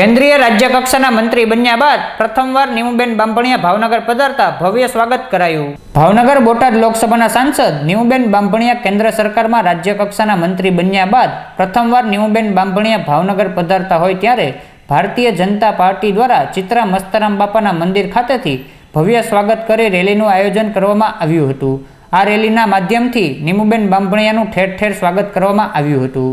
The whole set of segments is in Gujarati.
કેન્દ્રીય રાજ્ય કક્ષાના મંત્રી બન્યા બાદ પ્રથમવાર નીમુબેન બાંભણિયા ભાવનગર પધારતા ભવ્ય સ્વાગત કરાયું. ભાવનગર બોટાદ લોકસભાના સાંસદ નીમુબેન બાંભણિયા કેન્દ્ર સરકારમાં રાજ્ય કક્ષાના મંત્રી બન્યા બાદ પ્રથમવાર નીમુબેન બાંભણિયા ભાવનગર પધારતા હોય ત્યારે ભારતીય જનતા પાર્ટી દ્વારા ચિત્રા મસ્તરામ બાપાના મંદિર ખાતેથી ભવ્ય સ્વાગત કરી રેલીનું આયોજન કરવામાં આવ્યું હતું. આ રેલીના માધ્યમથી નીમુબેન બાંભણિયાનું ઠેર ઠેર સ્વાગત કરવામાં આવ્યું હતું.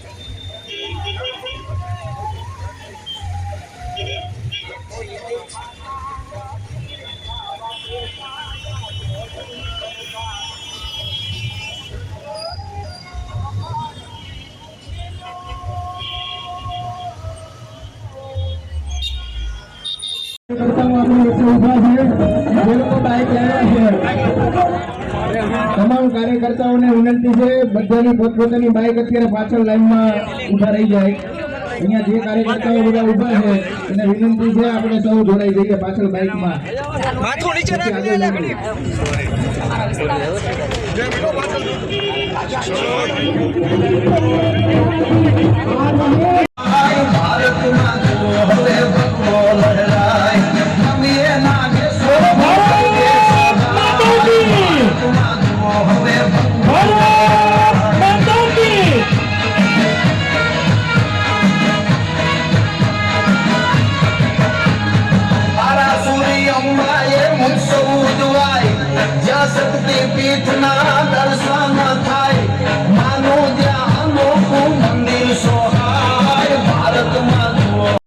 તમામ કાર્યકર્તાઓને વિનંતી છે બધાની પોતપોતાની બાઇક અત્યારે પાછળ લાઈનમાં ઊભા રહી જાય. અહીંયા જે કાર્યકર્તાઓ બધા ઊભા છે એને વિનંતી છે આપણે સૌ જોડાઈ જઈએ પાછળ બાઇકમાં